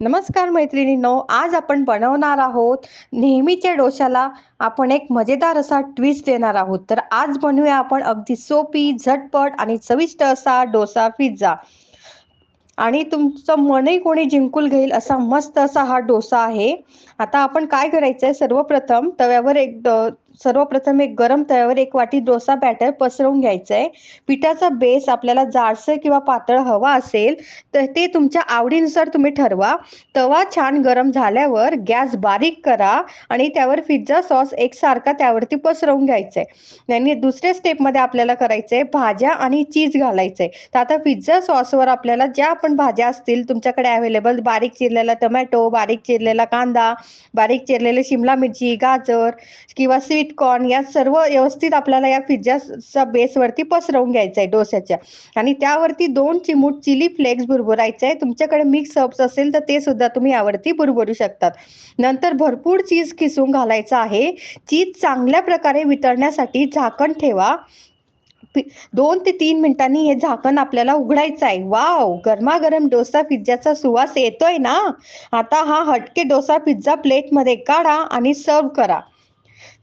नमस्कार मैत्रिणींनो आज आपण बनवणार आहोत नेहमीच्या डोशाला आपण एक मजेदार असा ट्विस्ट देणार आहोत. तर आज बनवूया आपण अगदी सोपी झटपट आणि चविष्ट असा डोसा पिझ्झा आणि तुमचं मनही कोणी जिंकून घेईल असा मस्त असा हा डोसा आहे. आता आपण काय करायचंय? सर्वप्रथम तव्यावर एक सर्वप्रथम एक गरम तव्यावर एक वाटी डोसा बॅटर पसरवून घ्यायचंय. पिठाचा बेस आपल्याला जाडसर किंवा पातळ हवा असेल तर ते तुमच्या आवडीनुसार तुम्ही ठरवा. तवा छान गरम झाल्यावर गॅस बारीक करा आणि त्यावर पिझ्झा सॉस एकसारखा त्यावरती पसरवून घ्यायचंय. आणि दुसऱ्या स्टेपमध्ये आपल्याला करायचंय भाज्या आणि चीज घालायचंय. तर आता पिझ्झा सॉसवर आपल्याला ज्या पण भाज्या असतील तुमच्याकडे अवेलेबल बारीक चिरलेला टोमॅटो बारीक चिरलेला कांदा बारीक चिरलेले शिमला मिरची गाजर किंवा स्वीट कॉर्न या सर्व व्यवस्थित आपल्याला या पिझ्झाच्या बेसवरती पसरवून घ्यायचं आहे डोस्याच्या. आणि त्यावरती दोन चिमूट चिली फ्लेक्स बुरबुरायचे आहे तुमच्याकडे मिक्स हर्ब्स असेल तर ते सुद्धा तुम्ही यावरती बुरबुरू शकतात. नंतर भरपूर चीज खिसून घालायचं आहे. चीज चांगल्या प्रकारे वितळण्यासाठी झाकण ठेवा. दोन ते तीन मिनिटांनी हे झाकण आपल्याला उघडायचं आहे वाव! गरमागरम डोसा पिझ्झाचा सुवास येतोय ना? आता हा हटके डोसा पिझ्झा प्लेटमध्ये काढा आणि सर्व करा.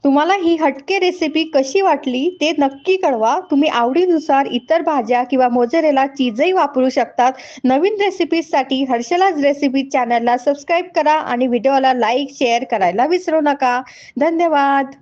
तुम्हाला ही हटके रेसिपी कशी वाटली ते नक्की कळवा. तुम्ही आवडीनुसार इतर भाज्या किंवा मोजरेला चीजही वापरू शकतात. नवीन रेसिपीसाठी हर्षलाज रेसिपी चॅनलला सबस्क्राईब करा आणि व्हिडिओला लाईक शेअर करायला विसरू नका. धन्यवाद.